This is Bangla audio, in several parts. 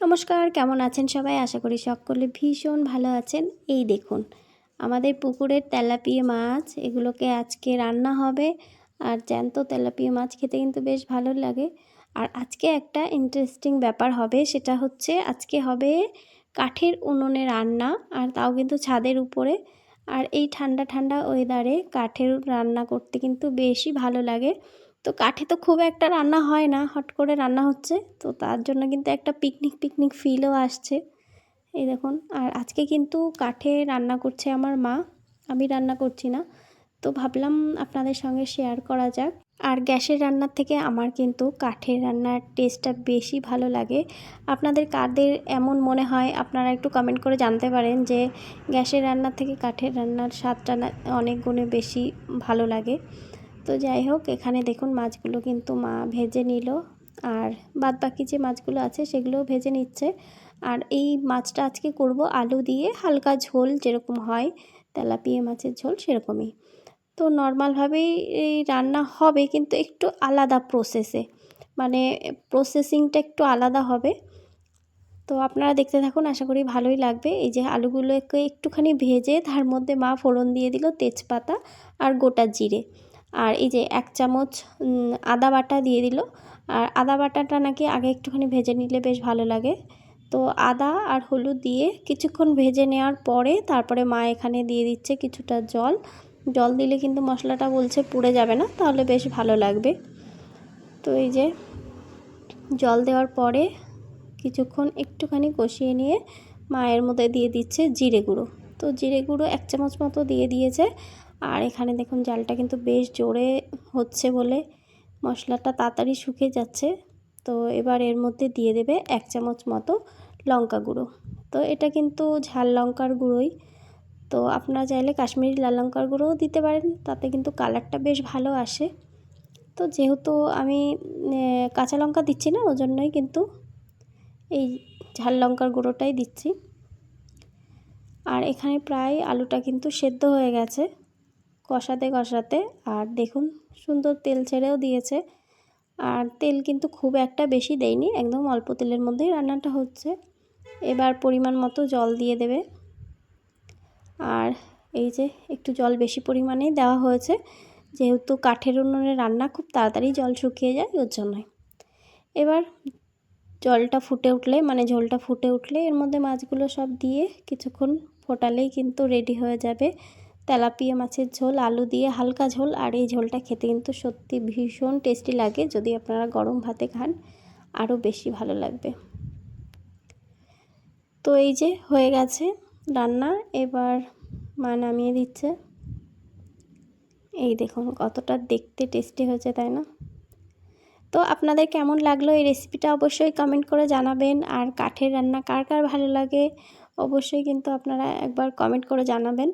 নমস্কার, কেমন আছেন সবাই? আশা করি সকলে ভীষণ ভালো আছেন। এই দেখুন, আমাদের পুকুরের তেলাপিয়া মাছ, এগুলোকে আজকে রান্না হবে। আর জ্যান্ত তেলাপিয়া মাছ খেতে কিন্তু বেশ ভালো লাগে। আর আজকে একটা ইন্টারেস্টিং ব্যাপার হবে, সেটা হচ্ছে আজকে হবে কাঠের উনুনে রান্না, আর তাও কিন্তু ছাদের উপরে। আর এই ঠান্ডা ঠান্ডা ওয়েদারে কাঠের রান্না করতে কিন্তু বেশি ভালো লাগে। তো কাঠে তো খুব একটা রান্না হয় না, হট করে রান্না হচ্ছে। তো তার জন্য কিন্তু একটা পিকনিক পিকনিক ফিলও আসছে। এই দেখুন, আর আজকে কিন্তু কাঠে রান্না করছে আমার মা, আমি রান্না করছি না। তো ভাবলাম আপনাদের সঙ্গে শেয়ার করা যাক। আর গ্যাসের রান্নার থেকে আমার কিন্তু কাঠের রান্নার টেস্টটা বেশি ভালো লাগে। আপনাদের কাদের এমন মনে হয়, আপনারা একটু কমেন্ট করে জানতে পারেন যে গ্যাসের রান্নার থেকে কাঠের রান্নার স্বাদটা অনেক গুণে বেশি ভালো লাগে। তো যাই হোক, এখানে দেখুন মাছগুলো কিন্তু মা ভেজে নিল। আর বাদ বাকি যে মাছগুলো আছে, সেগুলোও ভেজে নিচ্ছে। আর এই মাছটা আজকে করব আলু দিয়ে, হালকা ঝোল যেরকম হয়, তেলাপিয়া মাছের ঝোল সেরকমই। তো নর্মালভাবেই এই রান্না হবে, কিন্তু একটু আলাদা প্রসেসে মানে প্রসেসিংটা একটু আলাদা হবে। তো আপনারা দেখতে থাকুন, আশা করি ভালোই লাগবে। এই যে আলুগুলোকে একটুখানি ভেজে, তার মধ্যে মা ফোড়ন দিয়ে দিল তেজপাতা আর গোটা জিরে। আর এই যে এক চামচ আদা বাটা দিয়ে দিল। আর আদা বাটাটা নাকি আগে একটুখানি ভেজে নিলে বেশ ভালো লাগে। তো আদা আর হলুদ দিয়ে কিছুক্ষণ ভেজে নেওয়ার পরে তারপরে মা এখানে দিয়ে দিচ্ছে কিছুটা জল। জল দিলে কিন্তু মশলাটা বলছে পুড়ে যাবে না, তাহলে বেশ ভালো লাগবে। তো এই যে জল দেওয়ার পরে কিছুক্ষণ একটুখানি কষিয়ে নিয়ে মায়ের মধ্যে দিয়ে দিচ্ছে জিরে গুঁড়ো। তো জিরে গুঁড়ো এক চামচ মতো দিয়ে দিয়েছে। আর এখানে দেখুন জালটা কিন্তু বেশ জোরে হচ্ছে বলে মশলাটা তাড়াতাড়ি শুকিয়ে যাচ্ছে। তো এবার এর মধ্যে দিয়ে দেবে এক চামচ মতো লঙ্কা গুঁড়ো। তো এটা কিন্তু ঝাল লঙ্কার গুঁড়োই। তো আপনারা চাইলে কাশ্মীরি লাল লঙ্কার গুঁড়োও দিতে পারেন, তাতে কিন্তু কালারটা বেশ ভালো আসে। তো যেহেতু আমি কাঁচা লঙ্কা দিচ্ছি না, ওজন্যই কিন্তু এই ঝাল লঙ্কার গুঁড়োটাই দিচ্ছি। আর এখানে প্রায় আলুটা কিন্তু সেদ্ধ হয়ে গেছে। কষাতে কষাতে আর দেখুন সুন্দর তেল ছেড়েও দিয়েছে। আর তেল কিন্তু খুব একটা বেশি দেয়নি, একদম অল্প তেলের মধ্যেই রান্নাটা হচ্ছে। এবার পরিমাণ মতো জল দিয়ে দেবে। আর এই যে একটু জল বেশি পরিমাণেই দেওয়া হয়েছে, যেহেতু কাঠের উনুনে রান্না খুব তাড়াতাড়ি জল শুকিয়ে যায়, ওর জন্যই। এবার জলটা ফুটে উঠলে মানে ঝোলটা ফুটে উঠলে, এর মধ্যে মাছগুলো সব দিয়ে কিছুক্ষণ ফোটালেই কিন্তু রেডি হয়ে যাবে। তেলাপিয়া মাছের ঝোল, আলু দিয়ে হালকা ঝোল, আর এই ঝোলটা খেতে কিন্তু সত্যি ভীষণ টেস্টি লাগে যদি আপনারা গরম ভাতে খান, আরও বেশি ভালো লাগবে। তো এই যে হয়ে গেছে রান্না, এবার মা নামিয়ে দিচ্ছে। এই দেখুন কতটা দেখতে টেস্টি হয়েছে, তাই না? তো আপনাদের কেমন লাগল এই রেসিপিটা অবশ্যই কমেন্ট করে জানাবেন, আর কাঠের রান্না কার কার ভালো লাগে অবশ্যই কিন্তু আপনারা একবার কমেন্ট করে জানাবেন।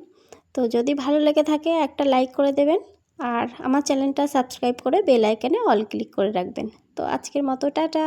তো যদি ভালো লেগে থাকে একটা লাইক করে দেবেন আর আমার চ্যানেলটা সাবস্ক্রাইব করে বেল আইকনে অল ক্লিক করে রাখবেন। তো আজকের মতো টাটা।